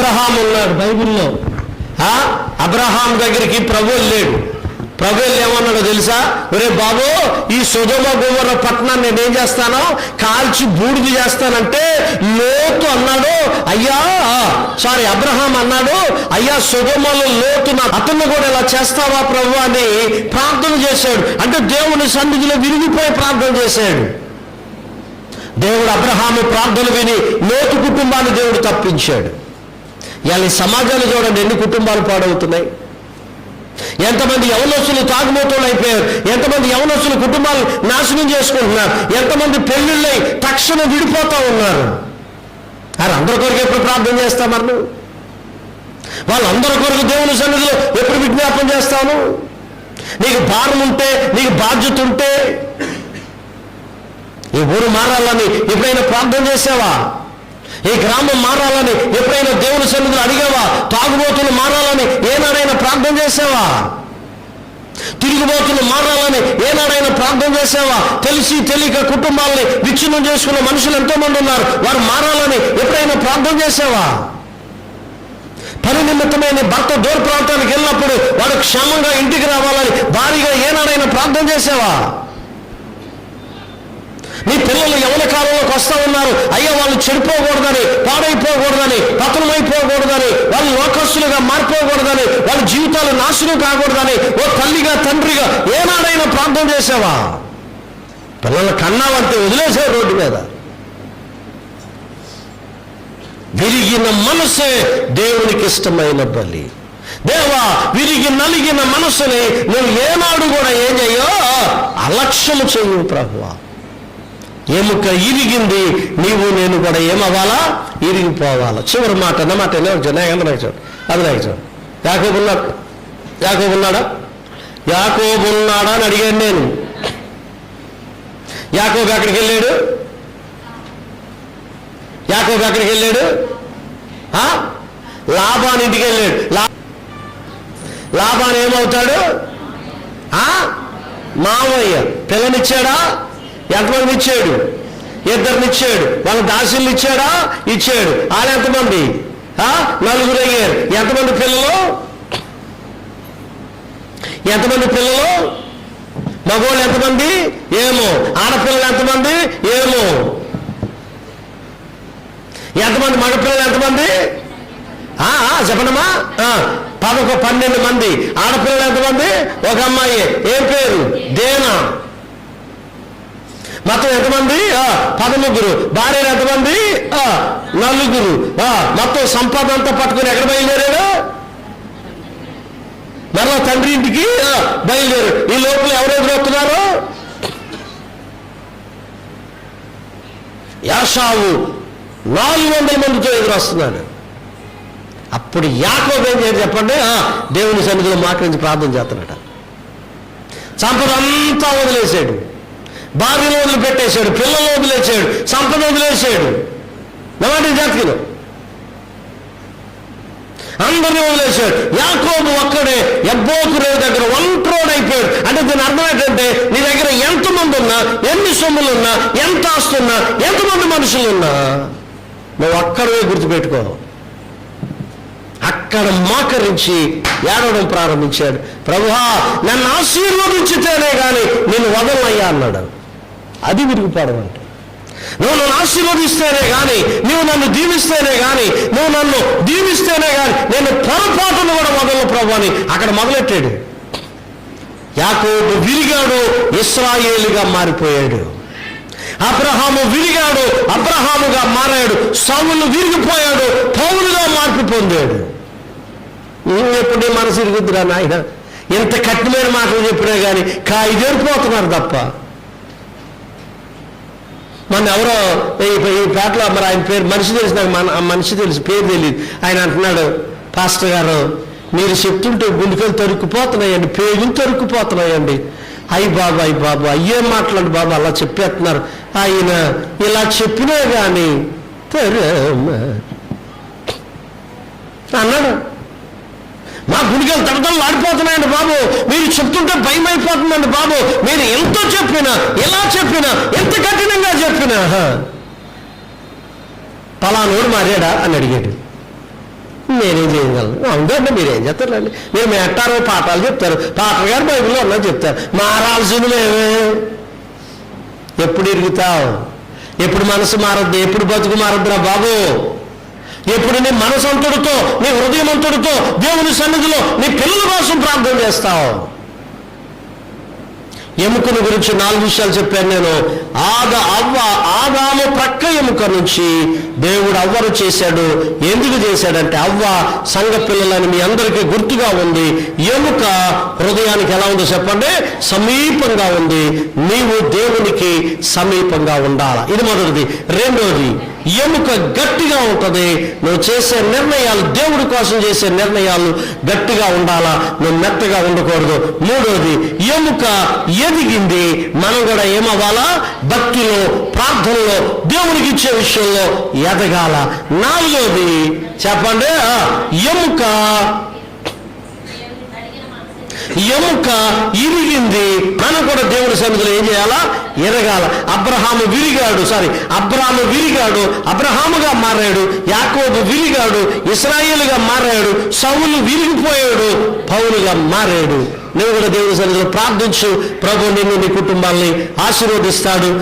Abraham ఉన్నాడు బైబిల్లో. ఆ? అబ్రహాం దగ్గరికి ప్రభు లేడు ప్రభు ఏమన్నాడో తెలుసా? ఒరే బాబు ఈ సుధమ గుమ్మర పట్టణాన్ని నేనేం చేస్తాను? కాల్చి బూడిది చేస్తానంటే లోతు అన్నాడు అయ్యా సారీ అబ్రహాం అన్నాడు అయ్యా సుధమలు లోతు నా అతను కూడా ఇలా చేస్తావా ప్రభు? అని ప్రార్థన చేశాడు. అంటే దేవుని సన్నిధిలో విరిగిపోయి ప్రార్థన చేశాడు. దేవుడు అబ్రహాము ప్రార్థన విని లోతు కుటుంబాన్ని దేవుడు తప్పించాడు. ఇవాళ సమాజాలు చూడండి ఎన్ని కుటుంబాలు పాడవుతున్నాయి. ఎంతమంది యవనస్తులు తాగుమోతులు అయిపోయారు. ఎంతమంది యవనస్తులు కుటుంబాలు నాశనం చేసుకుంటున్నారు. ఎంతమంది పెళ్ళిళ్ళై తక్షణం విడిపోతా ఉన్నారు. అరే అందరి కొరకు ఎప్పుడు ప్రార్థన చేస్తామన్నారు వాళ్ళందరి కొరకు దేవుని సన్నిధిలో ఎప్పుడు విజ్ఞాపన చేస్తాను నీకు భారం ఉంటే నీకు బాధ్యత ఉంటే ఈ ఊరు మారాలని ఎప్పుడైనా ప్రార్థన చేసావా? ఈ గ్రామం మారాలని? ఎప్పుడైనా దేవుని సన్నిధిలో అడిగావా? తాగుబోతులు మారాలని? ఏనాడైనా ప్రార్థన చేసావా తిరుగుబోతులు మారాలని? ఏనాడైనా ప్రార్థన చేసావా తెలిసి తెలియక కుటుంబాలని విచ్ఛిన్నం చేసుకున్న మనుషులు ఎంతోమంది ఉన్నారు. వారు మారాలని ఎప్పుడైనా ప్రార్థన చేసావా పని నిమిత్తమైన భర్త దూర ప్రాంతానికి వెళ్ళినప్పుడు వాడు క్షేమంగా ఇంటికి రావాలని భారీగా ఏనాడైనా ప్రార్థన చేసావా నీ పిల్లలు ఎవరి కాలం వస్తా ఉన్నారు. అయ్యా వాళ్ళు చెడిపోకూడదని పాడైపోకూడదని పతనమైపోకూడదని వాళ్ళు లోకస్తులుగా మారిపోకూడదని వాళ్ళ జీవితాలు నాశనం కాకూడదని ఓ తల్లిగా తండ్రిగా ఏనాడైనా ప్రార్థన చేసావా? పిల్లలు కన్నావంటే వదిలేసే రోడ్డు మీద. విరిగిన మనసే దేవునికి ఇష్టమైన బలి. దేవా విరిగి నలిగిన మనసుని నువ్వు ఏనాడు కూడా ఏం చెయ్యో? అలక్ష్యము చెయ్యు ప్రభువా. ఎముక ఇరిగింది నీవు నేను కూడా ఏమవ్వాలా? ఇరిగిపోవాలా. చివరి మాట అన్నమాట మాట చూడు అది నాకు చూడు యాకోబు ఉన్నాడా. అని అడిగాను నేను. యాకోబు ఎక్కడికి వెళ్ళాడు? యాకోబు ఎక్కడికి వెళ్ళాడు? ఆ? లాభాన్ని ఇంటికి వెళ్ళాడు. లా లాభాన్ని ఏమవుతాడు? ఆ? మామయ్య పిల్లనిచ్చాడా ఎంతమంది ఇచ్చాడు? ఇద్దరిని ఇచ్చాడు. వాళ్ళ దాసులు ఇచ్చాడా? ఇచ్చాడు. వాళ్ళు ఎంతమంది? ఆ? నలుగురు అయ్యారు. ఎంతమంది పిల్లలు? ఎంతమంది పిల్లలు? మగవాళ్ళు ఎంతమంది? ఏమో. ఆడపిల్లలు ఎంతమంది? ఏమో. ఎంతమంది మగపిల్లలు ఎంతమంది? ఆ, చెప్పండమ్మా. ఆ, పదకొ పన్నెండు మంది. ఆడపిల్లలు ఎంతమంది? ఒక అమ్మాయి. ఏం పేరు? దేనా? మొత్తం ఎంతమంది? ఆ, పదముగ్గురు. భార్యలు ఎంతమంది? ఆ, నలుగురు. ఆ, మొత్తం సంపద అంతా పట్టుకుని ఎక్కడ బయలుదేరాడు మరలా తండ్రి ఇంటికి ఆ, బయలుదేరు ఈ లోపల ఎవరు ఎదురవుతున్నారు? యాషావు నాలుగు వందల మందితో ఎదురొస్తున్నాడు. అప్పుడు యాకోబు ఏం చేయాలి చెప్పండి? ఆ, దేవుని సన్నిధిలో మాకరించి ప్రార్థన చేస్తున్నాడు. సంపద అంతా వదిలేసాడు భార్యను వదిలిపెట్టేశాడు పిల్లలు వదిలేసాడు సంపద వదిలేసాడు నవాటి జాతిలో? అందరినీ వదిలేశాడు. యాకోబు ఒక్కడే ఎబ్బోకు రేవు దగ్గర ఒంట్రోడ్ అయిపోయాడు. అంటే దీని అర్థం ఏంటంటే నీ దగ్గర ఎంతమంది ఉన్నా ఎన్ని సొమ్ములు ఉన్నా ఎంత ఆస్తున్నా ఎంతమంది మనుషులు ఉన్నా నువ్వు అక్కడే గుర్తుపెట్టుకో. అక్కడ మోకరించి ఏడవడం ప్రారంభించాడు. ప్రభువా నన్ను ఆశీర్వదించితేనే కానీ నేను వదలయ్యా అన్నాడు. అది విరిగిపోవడం అంటే. నువ్వు నన్ను ఆశీర్వదిస్తేనే కానీ నువ్వు నన్ను దీవిస్తేనే కానీ నువ్వు నన్ను దీవిస్తేనే కానీ నేను పొరపాటును కూడా మొదలు ప్రభు అని అక్కడ మొదలెట్టాడు. యాకోబు విరిగాడు ఇస్రాయేలుగా మారిపోయాడు. అబ్రహాము విరిగాడు అబ్రహాముగా మారాడు. సౌలు విరిగిపోయాడు పౌలుగా మార్పు పొందాడు. నువ్వు ఎప్పుడే మనసు ఇరుగుద్దురా నాయన? ఎంత కఠినమైన మాటలు చెప్పినా కానీ కాయిదేరిపోతున్నారు తప్ప. మన ఎవరో ఈ పేటలో మరి ఆయన పేరు మనిషి తెలిసి నాకు మన మనిషి తెలిసి పేరు తెలియదు. ఆయన అంటున్నాడు పాస్టర్ గారు మీరు చెప్తుంటే గుండెకలు తరుక్కుపోతున్నాయండి పేగులు తరుక్కుపోతున్నాయండి. అయ్యి బాబు అయ్యి బాబు అయ్యే మాట్లాడు బాబు? అలా చెప్పేస్తున్నారు. ఆయన ఇలా చెప్పినా కానీ అన్నాడు. మా గుడికలు తడతలు ఆడిపోతున్నాయండి బాబు. మీరు చెప్తుంటే భయం అయిపోతుందండి బాబు. మీరు ఎంతో చెప్పినా ఎలా చెప్పినా ఎంత కఠినంగా చెప్పినా పలానోడు మారాడా అని అడిగాడు. నేనేం చేయగలను? అవునండి మీరేం చెప్తారండి మీరు మెట్టారో పాఠాలు చెప్తారు. పాటలు గారు బైబిల్లో అన్నా చెప్తారు. మారాల్సింది లేవే ఎప్పుడు ఇరుగుతావు ఎప్పుడు మనసు మారద్దు? ఎప్పుడు బతుకు మారద్దురా బాబు? ఎప్పుడు నీ మనసంతుడితో నీ హృదయమంతుడితో దేవుని సన్నిధిలో నీ పిల్లల కోసం ప్రార్థన చేస్తావు. ఎముకను గురించి నాలుగు విషయాలు చెప్పాను నేను. ఆద అవ్వ ఆదాము ప్రక్క ఎముక నుంచి దేవుడు అవ్వను చేశాడు. ఎందుకు చేశాడంటే అవ్వ సంఘ పిల్లలని మీ అందరికీ గుర్తుగా ఉంది. ఎముక హృదయానికి ఎలా ఉందో చెప్పండి? సమీపంగా ఉంది. నీవు దేవునికి సమీపంగా ఉండాలి. ఇది మొదటిది. రెండోది ఎముక గట్టిగా ఉంటుంది. నువ్వు చేసే నిర్ణయాలు దేవుడి కోసం చేసే నిర్ణయాలు గట్టిగా ఉండాలా? నువ్వు మెత్తగా ఉండకూడదు. మూడోది ఎముక ఎదిగింది. మనం కూడా ఏమవ్వాలా? భక్తిలో ప్రార్థనలో దేవుడికి ఇచ్చే విషయంలో ఎదగాల? నాలుగోది చెప్పండి. ఎముక ఎముక ఇరిగింది. మనం కూడా దేవుని సన్నిధిలో ఏం చేయాలా? ఎరగాల. అబ్రహాము విరిగాడు. సారీ అబ్రహాము విరిగాడు. అబ్రహాముగా మారాడు. యాకోబు విరిగాడు. ఇస్రాయేలుగా మారాడు. సౌలు విరిగిపోయాడు. పౌలుగా మారాడు. నువ్వు కూడా దేవుని సన్నిధిలో ప్రార్థించు. ప్రభు నిన్ను నీ కుటుంబాల్ని ఆశీర్వదిస్తాడు.